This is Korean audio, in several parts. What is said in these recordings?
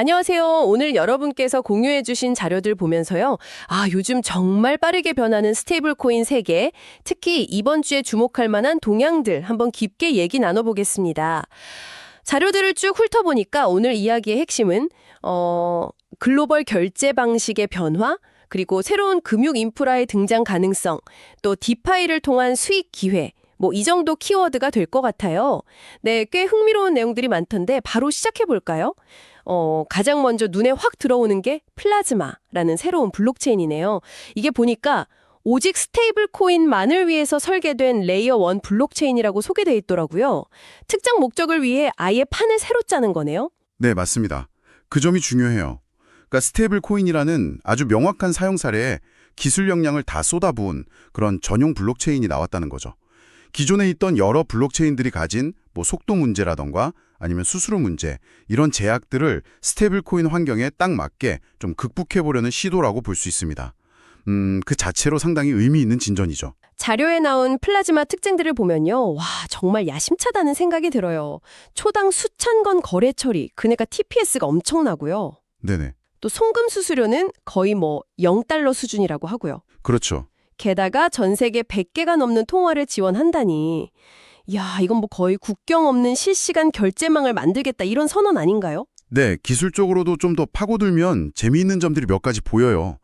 안녕하세요. 오늘 여러분께서 공유해 주신 자료들 보면서요. 아, 요즘 정말 빠르게 변하는 스테이블 코인 세계, 특히 이번 주에 주목할 만한 동향들 한번 깊게 얘기 나눠보겠습니다. 자료들을 쭉 훑어보니까 오늘 이야기의 핵심은, 어, 글로벌 결제 방식의 변화, 그리고 새로운 금융 인프라의 등장 가능성, 또 디파이를 통한 수익 기회, 뭐 이 정도 키워드가 될 것 같아요. 네, 꽤 흥미로운 내용들이 많던데 바로 시작해 볼까요? 어, 가장 먼저 눈에 확 들어오는 게 플라즈마라는 새로운 블록체인이네요. 이게 보니까 오직 스테이블 코인만을 위해서 설계된 레이어 1 블록체인이라고 소개돼 있더라고요. 특정 목적을 위해 아예 판을 새로 짜는 거네요. 네, 맞습니다. 그 점이 중요해요. 그러니까 스테이블 코인이라는 아주 명확한 사용 사례에 기술 역량을 다 쏟아부은 그런 전용 블록체인이 나왔다는 거죠. 기존에 있던 여러 블록체인들이 가진 뭐 속도 문제라던가 아니면 수수료 문제 이런 제약들을 스테이블 코인 환경에 딱 맞게 좀 극복해 보려는 시도라고 볼 수 있습니다. 음, 그 자체로 상당히 의미 있는 진전이죠. 자료에 나온 플라즈마 특징들을 보면요. 와, 정말 야심차다는 생각이 들어요. 초당 수천 건 거래 처리, 그네가 TPS가 엄청나고요. 네네. 또 송금 수수료는 거의 뭐 0달러 수준이라고 하고요. 그렇죠. 게다가 전 세계 100개가 넘는 통화를 지원한다니. 야, 이건 뭐 거의 국경 없는 실시간 결제망을 만들겠다 이런 선언 아닌가요? 네, 기술적으로도 좀 더 파고들면 재미있는 점들이 몇 가지 보여요.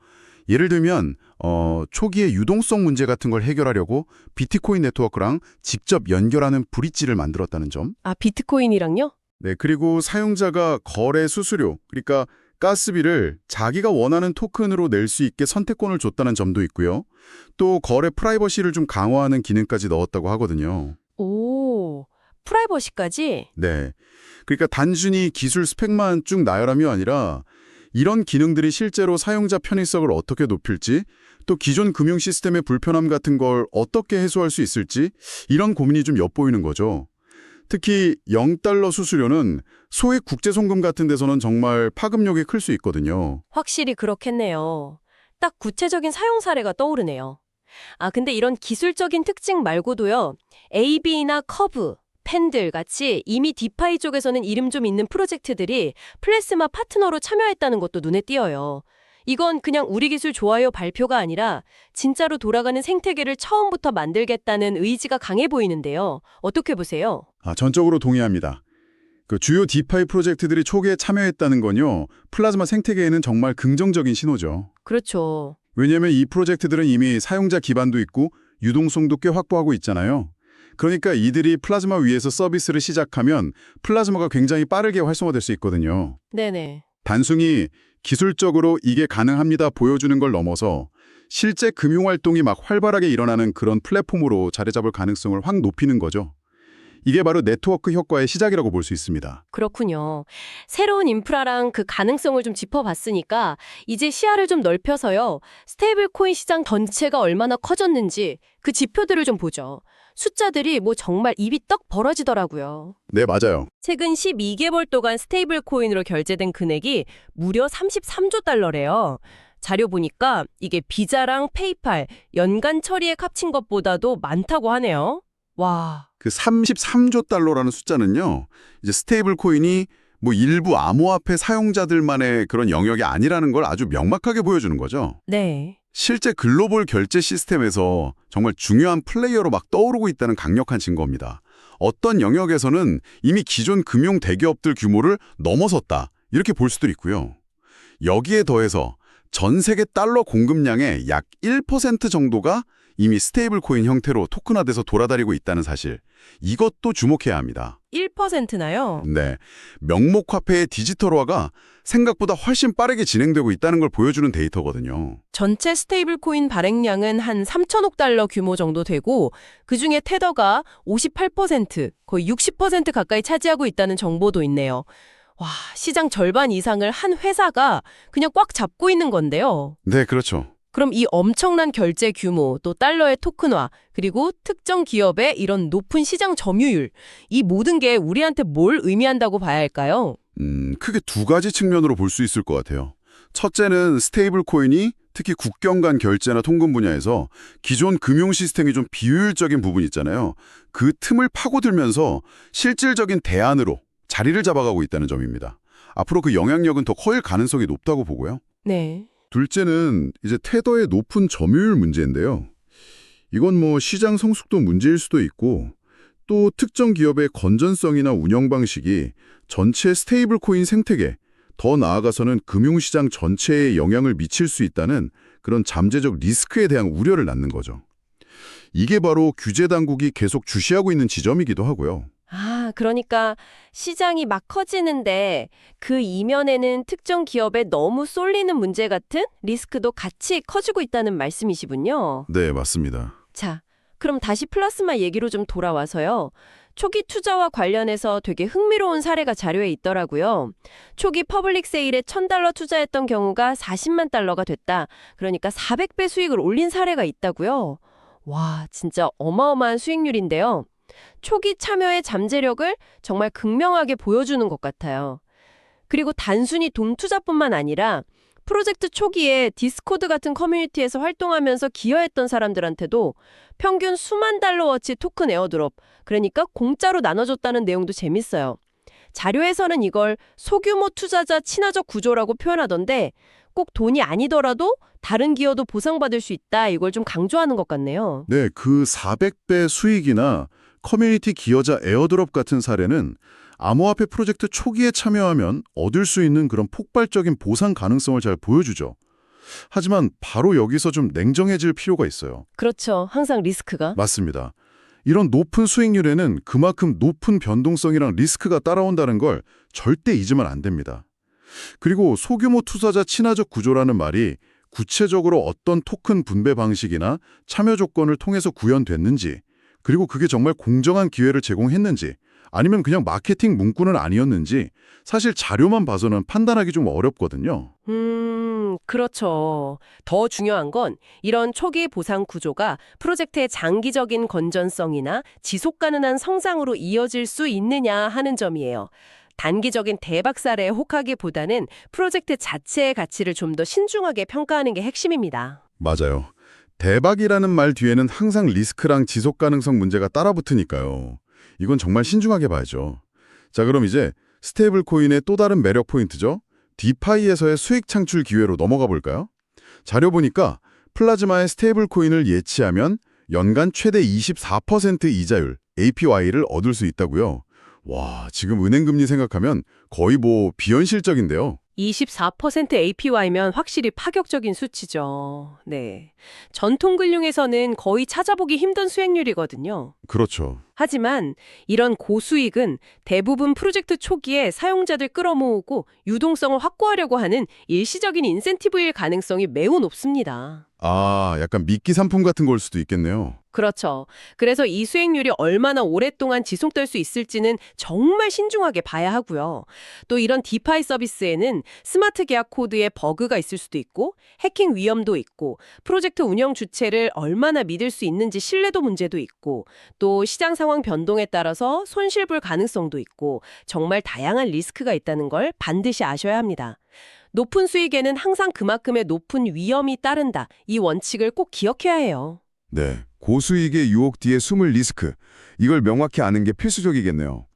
예를 들면 어, 초기의 유동성 문제 같은 걸 해결하려고 비트코인 네트워크랑 직접 연결하는 브릿지를 만들었다는 점. 아, 비트코인이랑요? 네, 그리고 사용자가 거래 수수료, 그러니까 가스비를 자기가 원하는 토큰으로 낼 수 있게 선택권을 줬다는 점도 있고요. 또 거래 프라이버시를 좀 강화하는 기능까지 넣었다고 하거든요. 오, 프라이버시까지? 네. 그러니까 단순히 기술 스펙만 쭉 나열하며 아니라 이런 기능들이 실제로 사용자 편의성을 어떻게 높일지 또 기존 금융 시스템의 불편함 같은 걸 어떻게 해소할 수 있을지 이런 고민이 좀 엿보이는 거죠. 특히 0달러 수수료는 소액 국제 송금 같은 데서는 정말 파급력이 클 수 있거든요. 확실히 그렇겠네요. 딱 구체적인 사용 사례가 떠오르네요. 아, 근데 이런 기술적인 특징 말고도요. AB나 커브, 팬들 같이 이미 디파이 쪽에서는 이름 좀 있는 프로젝트들이 플래스마 파트너로 참여했다는 것도 눈에 띄어요. 이건 그냥 우리 기술 좋아요 발표가 아니라 진짜로 돌아가는 생태계를 처음부터 만들겠다는 의지가 강해 보이는데요. 어떻게 보세요? 아, 전적으로 동의합니다. 그 주요 디파이 프로젝트들이 초기에 참여했다는 건요. 플라즈마 생태계에는 정말 긍정적인 신호죠. 그렇죠. 왜냐하면 이 프로젝트들은 이미 사용자 기반도 있고 유동성도 꽤 확보하고 있잖아요. 그러니까 이들이 플라즈마 위에서 서비스를 시작하면 플라즈마가 굉장히 빠르게 활성화될 수 있거든요. 네네. 단순히 기술적으로 이게 가능합니다 보여주는 걸 넘어서 실제 금융활동이 막 활발하게 일어나는 그런 플랫폼으로 자리 잡을 가능성을 확 높이는 거죠. 이게 바로 네트워크 효과의 시작이라고 볼 수 있습니다. 그렇군요. 새로운 인프라랑 그 가능성을 좀 짚어봤으니까 이제 시야를 좀 넓혀서요. 스테이블 코인 시장 전체가 얼마나 커졌는지 그 지표들을 좀 보죠. 숫자들이 뭐 정말 입이 떡 벌어지더라고요. 네, 맞아요. 최근 12개월 동안 스테이블 코인으로 결제된 금액이 무려 33조 달러래요. 자료 보니까 이게 비자랑 페이팔, 연간 처리에 합친 것보다도 많다고 하네요. 와, 그 33조 달러라는 숫자는요. 이제 스테이블 코인이 뭐 일부 암호화폐 사용자들만의 그런 영역이 아니라는 걸 아주 명확하게 보여주는 거죠. 네. 실제 글로벌 결제 시스템에서 정말 중요한 플레이어로 막 떠오르고 있다는 강력한 증거입니다. 어떤 영역에서는 이미 기존 금융 대기업들 규모를 넘어섰다. 이렇게 볼 수도 있고요. 여기에 더해서 전 세계 달러 공급량의 약 1% 정도가 이미 스테이블 코인 형태로 토큰화돼서 돌아다니고 있다는 사실. 이것도 주목해야 합니다. 1%나요? 네. 명목 화폐의 디지털화가 생각보다 훨씬 빠르게 진행되고 있다는 걸 보여주는 데이터거든요. 전체 스테이블 코인 발행량은 한 3천억 달러 규모 정도 되고 그중에 테더가 58%, 거의 60% 가까이 차지하고 있다는 정보도 있네요. 와, 시장 절반 이상을 한 회사가 그냥 꽉 잡고 있는 건데요. 네, 그렇죠. 그럼 이 엄청난 결제 규모, 또 달러의 토큰화, 그리고 특정 기업의 이런 높은 시장 점유율, 이 모든 게 우리한테 뭘 의미한다고 봐야 할까요? 음, 크게 두 가지 측면으로 볼 수 있을 것 같아요. 첫째는 스테이블 코인이 특히 국경 간 결제나 통금 분야에서 기존 금융 시스템이 좀 비효율적인 부분 있잖아요. 그 틈을 파고들면서 실질적인 대안으로 자리를 잡아가고 있다는 점입니다. 앞으로 그 영향력은 더 커질 가능성이 높다고 보고요. 네. 둘째는 이제 테더의 높은 점유율 문제인데요. 이건 뭐 시장 성숙도 문제일 수도 있고 또 특정 기업의 건전성이나 운영 방식이 전체 스테이블 코인 생태계, 더 나아가서는 금융시장 전체에 영향을 미칠 수 있다는 그런 잠재적 리스크에 대한 우려를 낳는 거죠. 이게 바로 규제 당국이 계속 주시하고 있는 지점이기도 하고요. 아, 그러니까 시장이 막 커지는데 그 이면에는 특정 기업에 너무 쏠리는 문제 같은 리스크도 같이 커지고 있다는 말씀이시군요. 네, 맞습니다. 자, 그럼 다시 플라스마 얘기로 좀 돌아와서요. 초기 투자와 관련해서 되게 흥미로운 사례가 자료에 있더라고요. 초기 퍼블릭 세일에 1000달러 투자했던 경우가 40만 달러가 됐다. 그러니까 400배 수익을 올린 사례가 있다고요. 와, 진짜 어마어마한 수익률인데요. 초기 참여의 잠재력을 정말 극명하게 보여주는 것 같아요. 그리고 단순히 돈 투자뿐만 아니라 프로젝트 초기에 디스코드 같은 커뮤니티에서 활동하면서 기여했던 사람들한테도 평균 수만 달러어치 토큰 에어드롭, 그러니까 공짜로 나눠줬다는 내용도 재밌어요. 자료에서는 이걸 소규모 투자자 친화적 구조라고 표현하던데 꼭 돈이 아니더라도 다른 기여도 보상받을 수 있다 이걸 좀 강조하는 것 같네요. 네, 그 400배 수익이나 커뮤니티 기여자 에어드롭 같은 사례는 암호화폐 프로젝트 초기에 참여하면 얻을 수 있는 그런 폭발적인 보상 가능성을 잘 보여주죠. 하지만 바로 여기서 좀 냉정해질 필요가 있어요. 그렇죠. 항상 리스크가. 맞습니다. 이런 높은 수익률에는 그만큼 높은 변동성이랑 리스크가 따라온다는 걸 절대 잊으면 안 됩니다. 그리고 소규모 투자자 친화적 구조라는 말이 구체적으로 어떤 토큰 분배 방식이나 참여 조건을 통해서 구현됐는지, 그리고 그게 정말 공정한 기회를 제공했는지, 아니면 그냥 마케팅 문구는 아니었는지 사실 자료만 봐서는 판단하기 좀 어렵거든요. 음, 그렇죠. 더 중요한 건 이런 초기 보상 구조가 프로젝트의 장기적인 건전성이나 지속 가능한 성장으로 이어질 수 있느냐 하는 점이에요. 단기적인 대박 사례에 혹하기보다는 프로젝트 자체의 가치를 좀 더 신중하게 평가하는 게 핵심입니다. 맞아요. 대박이라는 말 뒤에는 항상 리스크랑 지속 가능성 문제가 따라붙으니까요. 이건 정말 신중하게 봐야죠. 자, 그럼 이제 스테이블 코인의 또 다른 매력 포인트죠. 디파이에서의 수익 창출 기회로 넘어가 볼까요? 자료 보니까 플라즈마의 스테이블 코인을 예치하면 연간 최대 24% 이자율, APY를 얻을 수 있다고요. 와, 지금 은행 금리 생각하면 거의 뭐 비현실적인데요. 24% APY면 확실히 파격적인 수치죠. 네. 전통 금융에서는 거의 찾아보기 힘든 수익률이거든요. 그렇죠. 하지만 이런 고수익은 대부분 프로젝트 초기에 사용자들 끌어모으고 유동성을 확보하려고 하는 일시적인 인센티브일 가능성이 매우 높습니다. 아, 약간 미끼 상품 같은 걸 수도 있겠네요. 그렇죠. 그래서 이 수익률이 얼마나 오랫동안 지속될 수 있을지는 정말 신중하게 봐야 하고요. 또 이런 디파이 서비스에는 스마트 계약 코드에 버그가 있을 수도 있고 해킹 위험도 있고 프로젝트 운영 주체를 얼마나 믿을 수 있는지 신뢰도 문제도 있고 또 시장 상황 변동에 따라서 손실 볼 가능성도 있고 정말 다양한 리스크가 있다는 걸 반드시 아셔야 합니다. 높은 수익에는 항상 그만큼의 높은 위험이 따른다. 이 원칙을 꼭 기억해야 해요. 네, 고수익의 유혹 뒤에 숨을 리스크. 이걸 명확히 아는 게 필수적이겠네요.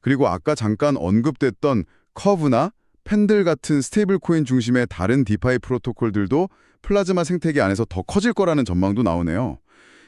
그리고 아까 잠깐 언급됐던 커브나 펜들 같은 스테이블 코인 중심의 다른 디파이 프로토콜들도 플라즈마 생태계 안에서 더 커질 거라는 전망도 나오네요.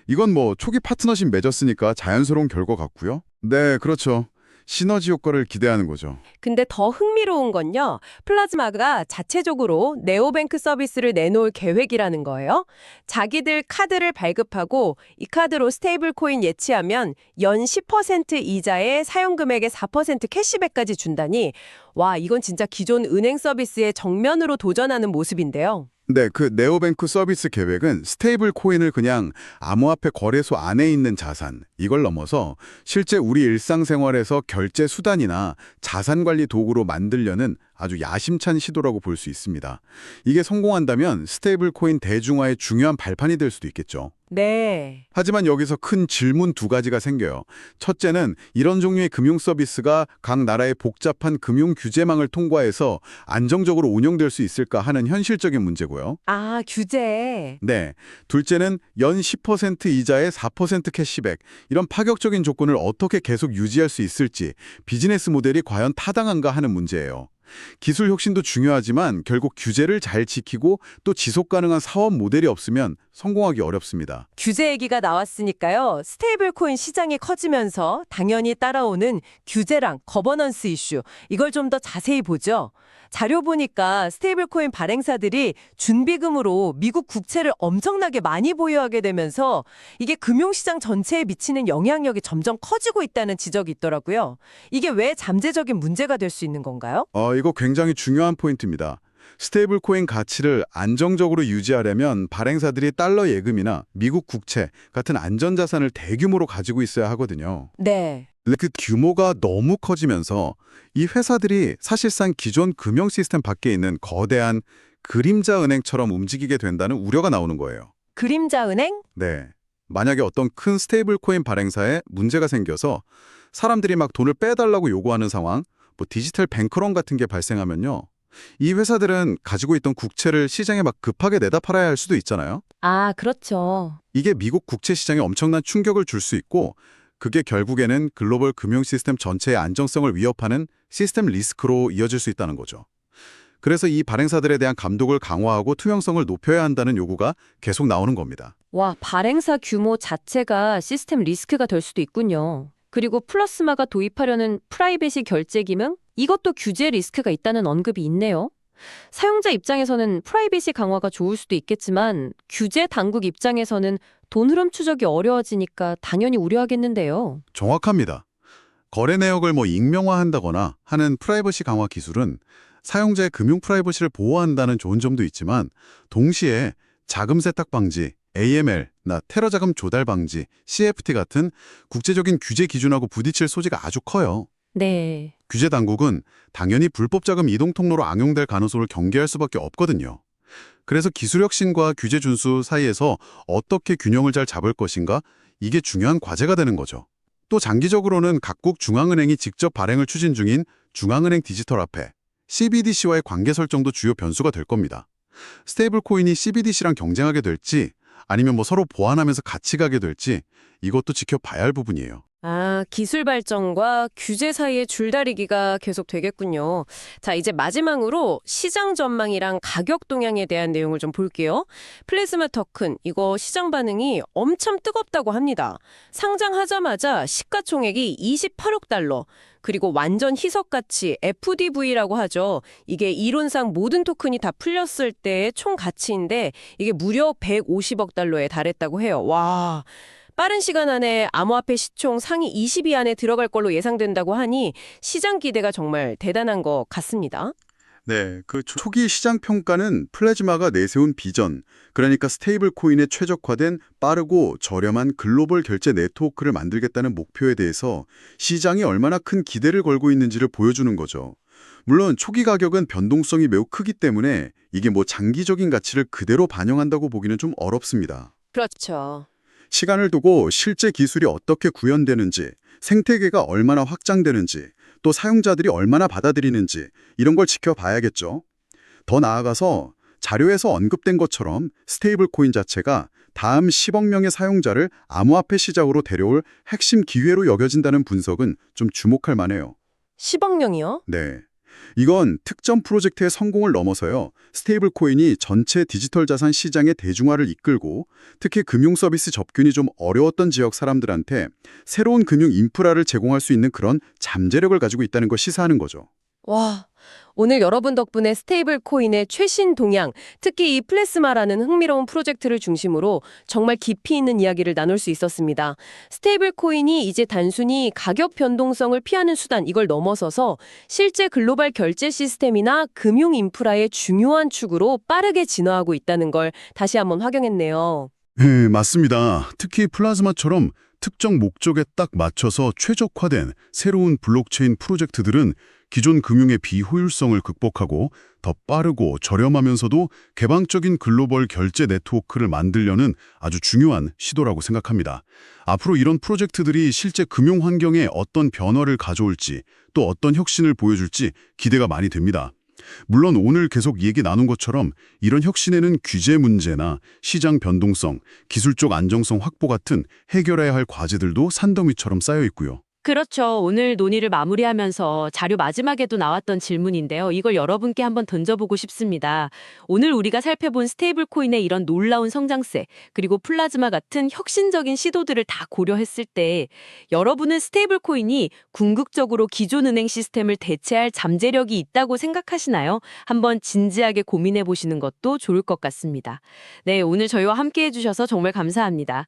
이건 뭐 초기 파트너십 맺었으니까 자연스러운 결과 같고요. 네, 그렇죠. 시너지 효과를 기대하는 거죠. 근데 더 흥미로운 건요. 플라즈마가 자체적으로 네오뱅크 서비스를 내놓을 계획이라는 거예요. 자기들 카드를 발급하고 이 카드로 스테이블 코인 예치하면 연 10% 이자에 사용 금액의 4% 캐시백까지 준다니 와, 이건 진짜 기존 은행 서비스에 정면으로 도전하는 모습인데요. 네, 그 네오뱅크 서비스 계획은 스테이블 코인을 그냥 암호화폐 거래소 안에 있는 자산, 이걸 넘어서 실제 우리 일상생활에서 결제 수단이나 자산 관리 도구로 만들려는 아주 야심찬 시도라고 볼 수 있습니다. 이게 성공한다면 스테이블 코인 대중화의 중요한 발판이 될 수도 있겠죠. 네. 하지만 여기서 큰 질문 두 가지가 생겨요. 첫째는 이런 종류의 금융 서비스가 각 나라의 복잡한 금융 규제망을 통과해서 안정적으로 운영될 수 있을까 하는 현실적인 문제고요. 아, 규제. 네. 둘째는 연 10% 이자에 4% 캐시백. 이런 파격적인 조건을 어떻게 계속 유지할 수 있을지 비즈니스 모델이 과연 타당한가 하는 문제예요. 기술 혁신도 중요하지만 결국 규제를 잘 지키고 또 지속 가능한 사업 모델이 없으면 성공하기 어렵습니다. 규제 얘기가 나왔으니까요. 스테이블 코인 시장이 커지면서 당연히 따라오는 규제랑 거버넌스 이슈. 이걸 좀 더 자세히 보죠. 자료 보니까 스테이블 코인 발행사들이 준비금으로 미국 국채를 엄청나게 많이 보유하게 되면서 이게 금융시장 전체에 미치는 영향력이 점점 커지고 있다는 지적이 있더라고요. 이게 왜 잠재적인 문제가 될 수 있는 건가요? 어, 이거 굉장히 중요한 포인트입니다. 스테이블 코인 가치를 안정적으로 유지하려면 발행사들이 달러 예금이나 미국 국채 같은 안전자산을 대규모로 가지고 있어야 하거든요. 네. 근데 그 규모가 너무 커지면서 이 회사들이 사실상 기존 금융 시스템 밖에 있는 거대한 그림자 은행처럼 움직이게 된다는 우려가 나오는 거예요. 그림자 은행? 네. 만약에 어떤 큰 스테이블 코인 발행사에 문제가 생겨서 사람들이 막 돈을 빼달라고 요구하는 상황, 뭐 디지털 뱅크런 같은 게 발생하면요. 이 회사들은 가지고 있던 국채를 시장에 막 급하게 내다 팔아야 할 수도 있잖아요. 아, 그렇죠. 이게 미국 국채 시장에 엄청난 충격을 줄 수 있고 그게 결국에는 글로벌 금융 시스템 전체의 안정성을 위협하는 시스템 리스크로 이어질 수 있다는 거죠. 그래서 이 발행사들에 대한 감독을 강화하고 투명성을 높여야 한다는 요구가 계속 나오는 겁니다. 와, 발행사 규모 자체가 시스템 리스크가 될 수도 있군요. 그리고 플러스마가 도입하려는 프라이빗이 결제 기능? 이것도 규제 리스크가 있다는 언급이 있네요. 사용자 입장에서는 프라이빗이 강화가 좋을 수도 있겠지만 규제 당국 입장에서는 돈 흐름 추적이 어려워지니까 당연히 우려하겠는데요. 정확합니다. 거래 내역을 뭐 익명화한다거나 하는 프라이버시 강화 기술은 사용자의 금융 프라이버시를 보호한다는 좋은 점도 있지만 동시에 자금 세탁 방지, AML, 나 테러 자금 조달 방지, CFT 같은 국제적인 규제 기준하고 부딪힐 소지가 아주 커요. 네. 규제 당국은 당연히 불법 자금 이동 통로로 악용될 가능성을 경계할 수밖에 없거든요. 그래서 기술 혁신과 규제 준수 사이에서 어떻게 균형을 잘 잡을 것인가 이게 중요한 과제가 되는 거죠. 또 장기적으로는 각국 중앙은행이 직접 발행을 추진 중인 중앙은행 디지털 화폐 CBDC와의 관계 설정도 주요 변수가 될 겁니다. 스테이블 코인이 CBDC랑 경쟁하게 될지 아니면 뭐 서로 보완하면서 같이 가게 될지 이것도 지켜봐야 할 부분이에요. 아, 기술 발전과 규제 사이의 줄다리기가 계속 되겠군요. 자, 이제 마지막으로 시장 전망이랑 가격 동향에 대한 내용을 좀 볼게요. 플래즈마 터큰, 이거 시장 반응이 엄청 뜨겁다고 합니다. 상장하자마자 시가총액이 28억 달러, 그리고 완전 희석 가치 FDV라고 하죠. 이게 이론상 모든 토큰이 다 풀렸을 때의 총 가치인데 이게 무려 150억 달러에 달했다고 해요. 와. 빠른 시간 안에 암호화폐 시총 상위 20위 안에 들어갈 걸로 예상된다고 하니 시장 기대가 정말 대단한 것 같습니다. 네, 그 초- 초기 시장 평가는 플래즈마가 내세운 비전, 그러니까 스테이블 코인에 최적화된 빠르고 저렴한 글로벌 결제 네트워크를 만들겠다는 목표에 대해서 시장이 얼마나 큰 기대를 걸고 있는지를 보여주는 거죠. 물론 초기 가격은 변동성이 매우 크기 때문에 이게 뭐 장기적인 가치를 그대로 반영한다고 보기는 좀 어렵습니다. 그렇죠. 시간을 두고 실제 기술이 어떻게 구현되는지, 생태계가 얼마나 확장되는지, 또 사용자들이 얼마나 받아들이는지 이런 걸 지켜봐야겠죠. 더 나아가서 자료에서 언급된 것처럼 스테이블 코인 자체가 다음 10억 명의 사용자를 암호화폐 시장으로 데려올 핵심 기회로 여겨진다는 분석은 좀 주목할 만해요. 10억 명이요? 네. 이건 특정 프로젝트의 성공을 넘어서요. 스테이블 코인이 전체 디지털 자산 시장의 대중화를 이끌고 특히 금융 서비스 접근이 좀 어려웠던 지역 사람들한테 새로운 금융 인프라를 제공할 수 있는 그런 잠재력을 가지고 있다는 걸 시사하는 거죠. 와, 오늘 여러분 덕분에 스테이블 코인의 최신 동향, 특히 이 플래스마라는 흥미로운 프로젝트를 중심으로 정말 깊이 있는 이야기를 나눌 수 있었습니다. 스테이블 코인이 이제 단순히 가격 변동성을 피하는 수단 이걸 넘어서서 실제 글로벌 결제 시스템이나 금융 인프라의 중요한 축으로 빠르게 진화하고 있다는 걸 다시 한번 확인했네요. 네, 맞습니다. 특히 플라즈마처럼 특정 목적에 딱 맞춰서 최적화된 새로운 블록체인 프로젝트들은 기존 금융의 비효율성을 극복하고 더 빠르고 저렴하면서도 개방적인 글로벌 결제 네트워크를 만들려는 아주 중요한 시도라고 생각합니다. 앞으로 이런 프로젝트들이 실제 금융 환경에 어떤 변화를 가져올지 또 어떤 혁신을 보여줄지 기대가 많이 됩니다. 물론 오늘 계속 얘기 나눈 것처럼 이런 혁신에는 규제 문제나 시장 변동성, 기술적 안정성 확보 같은 해결해야 할 과제들도 산더미처럼 쌓여 있고요. 그렇죠. 오늘 논의를 마무리하면서 자료 마지막에도 나왔던 질문인데요. 이걸 여러분께 한번 던져보고 싶습니다. 오늘 우리가 살펴본 스테이블 코인의 이런 놀라운 성장세, 그리고 플라즈마 같은 혁신적인 시도들을 다 고려했을 때 여러분은 스테이블 코인이 궁극적으로 기존 은행 시스템을 대체할 잠재력이 있다고 생각하시나요? 한번 진지하게 고민해 보시는 것도 좋을 것 같습니다. 네, 오늘 저희와 함께 해주셔서 정말 감사합니다.